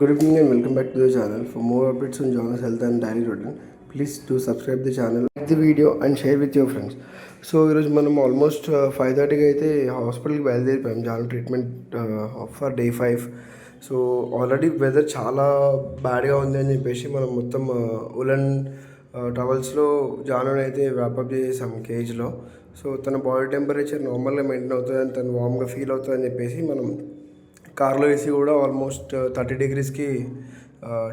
Good evening and welcome back to the channel. For more updates and Jonas Health and Diary Routine, please to subscribe the channel like the video and share with your friends so ఈరోజు మనం almost five థర్టీకి అయితే హాస్పిటల్కి బయలుదేరిపోయాం చాలా treatment for day five so already weather చాలా బ్యాడ్గా ఉంది అని చెప్పేసి మనం మొత్తం ఉలన్ టవల్స్లో జానుని అయితే వ్యాపప్ చేసేసాం కేజ్లో సో తన బాడీ టెంపరేచర్ నార్మల్గా మెయింటైన్ అవుతుంది అని తను వామ్గా ఫీల్ అవుతుంది అని చెప్పేసి మనం కార్లో వేసి కూడా ఆల్మోస్ట్ థర్టీ డిగ్రీస్కి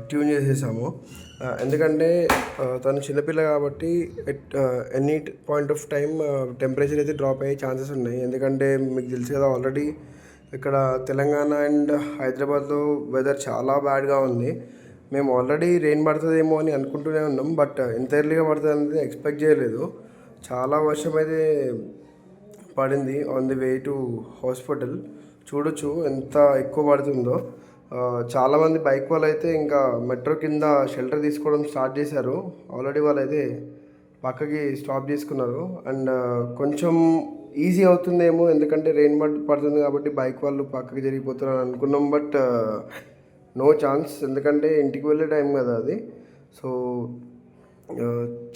ట్యూన్ చేసేసాము. ఎందుకంటే తను చిన్నపిల్ల కాబట్టి at any point of time temperature అయితే డ్రాప్ అయ్యే ఛాన్సెస్ ఉన్నాయి. ఎందుకంటే మీకు తెలుసు కదా ఆల్రెడీ ఇక్కడ తెలంగాణ అండ్ హైదరాబాద్లో వెదర్ చాలా బ్యాడ్గా ఉంది. మేము ఆల్రెడీ రెయిన్ పడుతుందేమో అని అనుకుంటూనే ఉన్నాం బట్ ఎంత ఎర్లీగా పడుతుంది అనేది ఎక్స్పెక్ట్ చేయలేదు. చాలా వర్షం అయితే పడింది on the way to hospital చూడొచ్చు ఎంత ఎక్కువ పడుతుందో. చాలామంది బైక్ వాళ్ళు అయితే ఇంకా మెట్రో కింద షెల్టర్ తీసుకోవడం స్టార్ట్ చేశారు. ఆల్రెడీ వాళ్ళు అయితే పక్కకి స్టాప్ చేసుకున్నారు. అండ్ కొంచెం ఈజీ అవుతుందేమో ఎందుకంటే రెయిన్ పడుతుంది కాబట్టి బైక్ వాళ్ళు పక్కకి జరిగిపోతున్నారు అనుకున్నాం. బట్ నో ఛాన్స్ ఎందుకంటే ఇంటికి వెళ్ళే టైం కదా అది. సో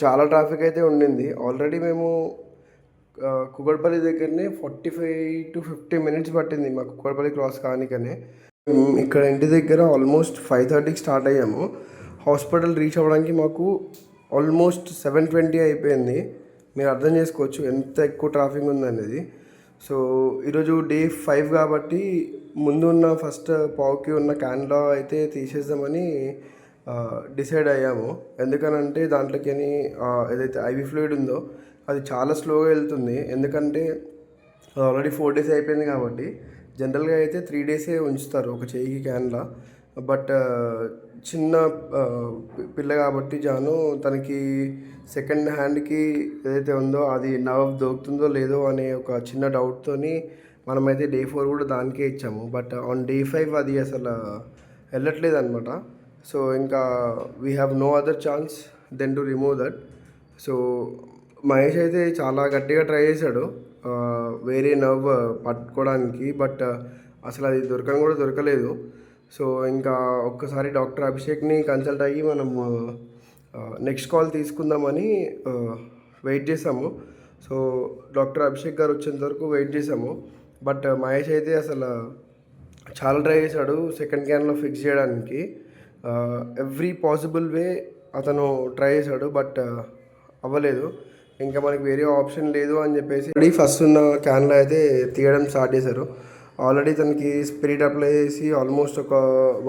చాలా ట్రాఫిక్ అయితే ఉండింది. ఆల్రెడీ మేము కుకట్పల్లి దగ్గరనే forty five to fifty minutes పట్టింది మా కుకట్పల్లి క్రాస్ కానికనే. ఇక్కడ ఇంటి దగ్గర ఆల్మోస్ట్ ఫైవ్ థర్టీకి స్టార్ట్ అయ్యాము. హాస్పిటల్ రీచ్ అవ్వడానికి మాకు ఆల్మోస్ట్ సెవెన్ ట్వంటీ అయిపోయింది. మీరు అర్థం చేసుకోవచ్చు ఎంత ఎక్కువ ట్రాఫిక్ ఉందనేది. సో ఈరోజు డే ఫైవ్ కాబట్టి ముందు ఉన్న ఫస్ట్ పావుకి ఉన్న క్యాన్లో అయితే తీసేద్దామని డిసైడ్ అయ్యాము. ఎందుకనంటే దాంట్లోకి ఏదైతే ఐవి ఫ్లూయిడ్ ఉందో అది చాలా స్లోగా వెళ్తుంది. ఎందుకంటే ఆల్రెడీ ఫోర్ డేస్ అయిపోయింది కాబట్టి జనరల్గా అయితే త్రీ డేసే ఉంచుతారు ఒక చేయికి క్యాన్లా బట్ చిన్న పిల్ల కాబట్టి జాను తనకి సెకండ్ హ్యాండ్కి ఏదైతే ఉందో అది నవ్ దొరుకుతుందో లేదో అనే ఒక చిన్న డౌట్తోని మనమైతే డే ఫోర్ కూడా దానికే ఇచ్చాము. బట్ ఆన్ డే ఫైవ్ అది అసలు వెళ్ళట్లేదు అనమాట సో ఇంకా we have no other chance then to remove that so Mahesh అయితే చాలా గట్టిగా ట్రై చేశాడు. వేరే నర్వ్ పట్టుకోవడానికి బట్ అసలు అది దొరకడం కూడా దొరకలేదు. సో ఇంకా ఒక్కసారి డాక్టర్ అభిషేక్ని కన్సల్ట్ అయ్యి మనం నెక్స్ట్ కాల్ తీసుకుందామని వెయిట్ చేసాము సో డాక్టర్ అభిషేక్ గారు వచ్చేంత వరకు వెయిట్ చేసాము బట్ మహేష్ అయితే అసలు చాలా ట్రై చేశాడు సెకండ్ క్యాన్లో ఫిక్స్ చేయడానికి. ఎవ్రీ పాసిబుల్ వే అతను ట్రై చేశాడు బట్ అవ్వలేదు. ఇంకా మనకి వేరే ఆప్షన్ లేదు అని చెప్పేసి ఆల్రెడీ ఫస్ట్ ఉన్న క్యాన్లో అయితే తీయడం స్టార్ట్ చేశారు. ఆల్రెడీ తనకి స్పిరిట్ అప్లై చేసి ఆల్మోస్ట్ ఒక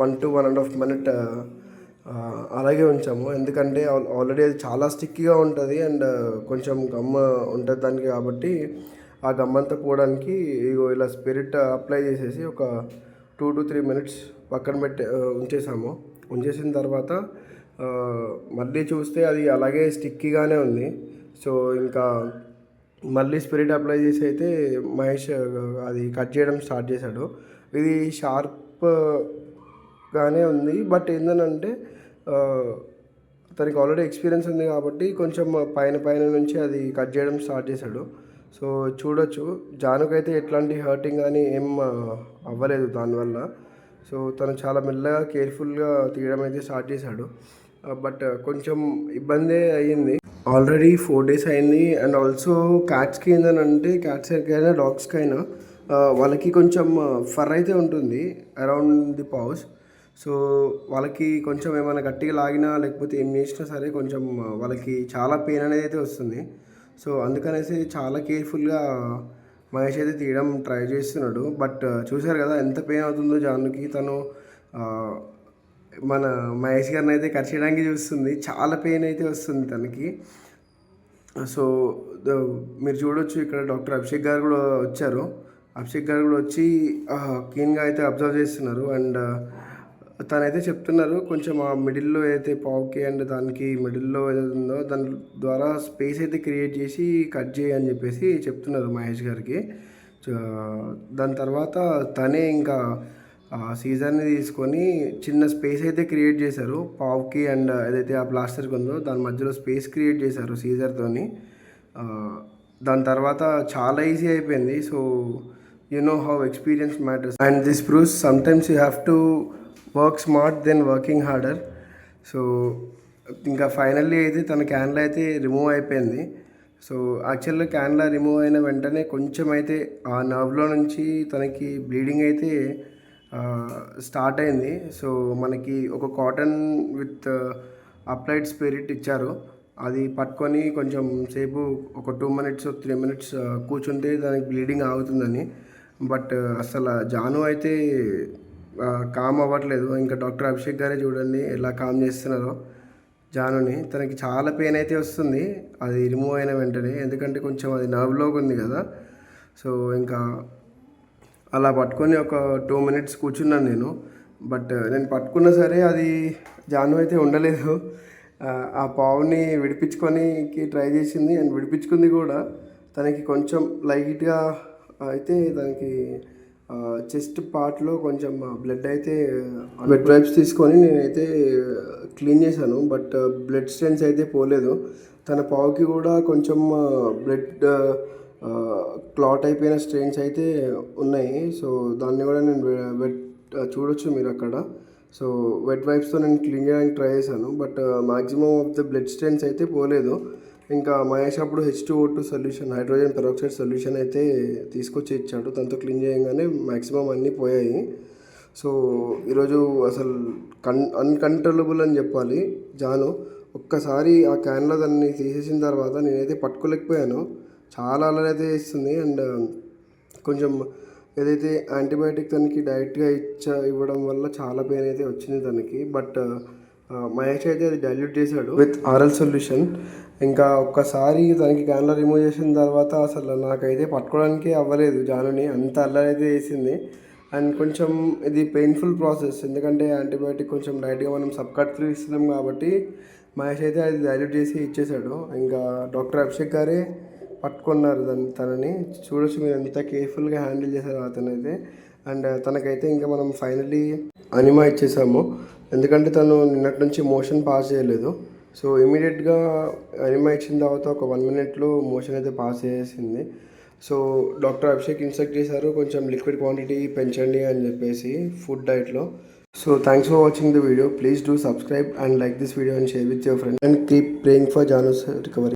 one to one and half minute అలాగే ఉంచాము. ఎందుకంటే ఆల్రెడీ అది చాలా స్టిక్కీగా ఉంటుంది అండ్ కొంచెం గమ్మ ఉంటుంది దానికి కాబట్టి ఆ గమ్ అంతా పోవడానికి ఇగో ఇలా స్పిరిట్ అప్లై చేసేసి ఒక టూ టు త్రీ మినిట్స్ పక్కన పెట్టి ఉంచేసాము. ఉంచేసిన తర్వాత మళ్ళీ చూస్తే అది అలాగే స్టిక్కీగానే ఉంది. సో ఇంకా మళ్ళీ స్పిరిట్ అప్లై చేసి అయితే మహేష్ అది కట్ చేయడం స్టార్ట్ చేశాడు. ఇది షార్ప్గానే ఉంది బట్ ఏంటంటే తనకి ఆల్రెడీ ఎక్స్పీరియన్స్ ఉంది కాబట్టి కొంచెం పైన పైన నుంచి అది కట్ చేయడం స్టార్ట్ చేశాడు. సో చూడొచ్చు జానుకైతే ఎట్లాంటి హర్టింగ్ కానీ ఏం అవ్వలేదు దానివల్ల. సో తను చాలా మెల్లగా కేర్ఫుల్గా తీయడం అయితే స్టార్ట్ చేశాడు. Uh, బట్ uh, కొంచెం ఇబ్బందే అయ్యింది. ఆల్రెడీ ఫోర్ డేస్ అయింది. అండ్ ఆల్సో క్యాట్స్కి ఏంటంటే క్యాట్స్ అయినా డాగ్స్కి అయినా వాళ్ళకి కొంచెం ఫర్ అయితే ఉంటుంది అరౌండ్ ది పౌస్ సో వాళ్ళకి కొంచెం ఏమైనా గట్టిగా లాగినా లేకపోతే ఏం చేసినా సరే కొంచెం వాళ్ళకి చాలా పెయిన్ అనేది అయితే వస్తుంది. సో అందుకనేసి చాలా కేర్ఫుల్గా మహేష్ అయితే తీయడం ట్రై చేస్తున్నాడు. బట్ చూశారు కదా ఎంత పెయిన్ అవుతుందో జానుకి. తను మన మహేష్ గారిని అయితే కట్ చేయడానికి చూస్తుంది. చాలా పెయిన్ అయితే వస్తుంది తనకి. సో మీరు చూడొచ్చు ఇక్కడ డాక్టర్ అభిషేక్ గారు కూడా వచ్చారు. అభిషేక్ గారు కూడా వచ్చి క్లీన్గా అయితే అబ్జర్వ్ చేస్తున్నారు. అండ్ తనైతే చెప్తున్నారు కొంచెం ఆ మిడిల్లో ఏదైతే పావుకి అండ్ దానికి మిడిల్లో ఏదైతే ఉందో దాని ద్వారా స్పేస్ అయితే క్రియేట్ చేసి కట్ చేయి అని చెప్పేసి చెప్తున్నారు మహేష్ గారికి. దాని తర్వాత తనే ఇంకా సీజర్ని తీసుకొని చిన్న స్పేస్ అయితే క్రియేట్ చేశారు. పావుకి అండ్ ఏదైతే ఆ ప్లాస్టర్కి ఉందో దాని మధ్యలో స్పేస్ క్రియేట్ చేశారు సీజర్తోని దాని తర్వాత చాలా ఈజీ అయిపోయింది. So you know how experience matters and this proves sometimes you have to work smart then working harder so ఇంకా ఫైనల్లీ అయితే తన క్యాన్లా అయితే రిమూవ్ అయిపోయింది. సో యాక్చువల్గా క్యాన్లా రిమూవ్ అయిన వెంటనే కొంచెం అయితే ఆ నర్వ్లో నుంచి తనకి బ్లీడింగ్ అయితే స్టార్ట్ అయింది. సో మనకి ఒక కాటన్ విత్ అప్లైడ్ స్పిరిట్ ఇచ్చారు. అది పట్టుకొని కొంచెం సేపు ఒక టూ మినిట్స్ త్రీ మినిట్స్ కూర్చుంటే దానికి బ్లీడింగ్ ఆగుతుందని. బట్ uh, అసలు జాను అయితే కామ్ అవ్వట్లేదు. ఇంకా డాక్టర్ అభిషేక్ గారే చూడండి ఎలా కామ్ చేస్తున్నారో జానుని. తనకి చాలా పెయిన్ అయితే వస్తుంది. అది రిమూవ్ అయిన వెంటనే. ఎందుకంటే కొంచెం అది నర్వ్లోకి ఉంది కదా. సో ఇంకా అలా పట్టుకొని ఒక టూ మినిట్స్ కూర్చున్నాను నేను. బట్ నేను పట్టుకున్నా సరే అది జాను అయితే ఉండలేదు. ఆ, ఆ పావుని విడిపించుకొని ట్రై చేసింది. అండ్ విడిపించుకుంది కూడా. తనకి కొంచెం లైట్గా అయితే తనకి చెస్ట్ పార్ట్లో కొంచెం బ్లడ్ అయితే బెడ్ వైప్స్ తీసుకొని నేనైతే క్లీన్ చేశాను. బట్ బ్లడ్ స్టెన్స్ అయితే పోలేదు. తన పావుకి కూడా కొంచెం బ్లడ్ క్లాట్ అయిపోయిన స్ట్రెయిన్స్ అయితే ఉన్నాయి. సో దాన్ని కూడా నేను వెట్ చూడొచ్చు మీరు అక్కడ. సో వెట్ వైప్స్తో నేను క్లీన్ చేయడానికి ట్రై చేశాను. But maximum of the blood strains అయితే పోలేదు. ఇంకా మహేష్ అప్పుడు H two O two solution hydrogen peroxide solution అయితే తీసుకొచ్చి ఇచ్చాడు. దాంతో క్లీన్ చేయగానే మ్యాక్సిమం అన్నీ పోయాయి. సో ఈరోజు అసలు కన్ అన్కంట్రోలబుల్ అని చెప్పాలి. జాను ఒక్కసారి ఆ క్యాన్లో దాన్ని తీసేసిన తర్వాత నేనైతే పట్టుకోలేకపోయాను. చాలా అలరి అయితే చేస్తుంది. అండ్ కొంచెం ఏదైతే యాంటీబయాటిక్ తనకి డైరెక్ట్గా ఇచ్చా ఇవ్వడం వల్ల చాలా పెయిన్ అయితే వచ్చింది తనకి. బట్ మహేష్ అయితే అది డైల్యూట్ చేశాడు విత్ ఆరల్ సొల్యూషన్. ఇంకా ఒక్కసారి తనకి క్యాన్లో రిమూవ్ చేసిన తర్వాత అసలు నాకైతే పట్టుకోవడానికి అవ్వలేదు జానుని. అంత అల్లరి అయితే వేసింది అండ్ కొంచెం ఇది పెయిన్ఫుల్ ప్రాసెస్. ఎందుకంటే యాంటీబయాటిక్ కొంచెం డైరెక్ట్గా మనం సబ్ కట్ ఇస్తున్నాం కాబట్టి మహేష్ అయితే అది డైల్యూట్ చేసి ఇచ్చేసాడు ఇంకా డాక్టర్ అభిషేక్ గారే పట్టుకున్నారు దాన్ని తనని. చూడొచ్చు మీరు ఎంత కేర్ఫుల్గా హ్యాండిల్ చేశారు అతనైతే. అండ్ తనకైతే ఇంకా మనం ఫైనలీ అనిమా ఇచ్చేసాము. ఎందుకంటే తను నిన్నటి నుంచి మోషన్ పాస్ చేయలేదు. సో ఇమీడియట్గా అనిమా ఇచ్చిన తర్వాత ఒక వన్ మినిట్లో మోషన్ అయితే పాస్ చేసింది. సో డాక్టర్ అభిషేక్ ఇన్స్ట్రక్ట్ చేశారు. కొంచెం లిక్విడ్ క్వాంటిటీ పెంచండి అని చెప్పేసి ఫుడ్ డైట్లో. So thanks for watching the video. Please do subscribe and like this video and share with your friend. And keep praying for జానోస్ recovery.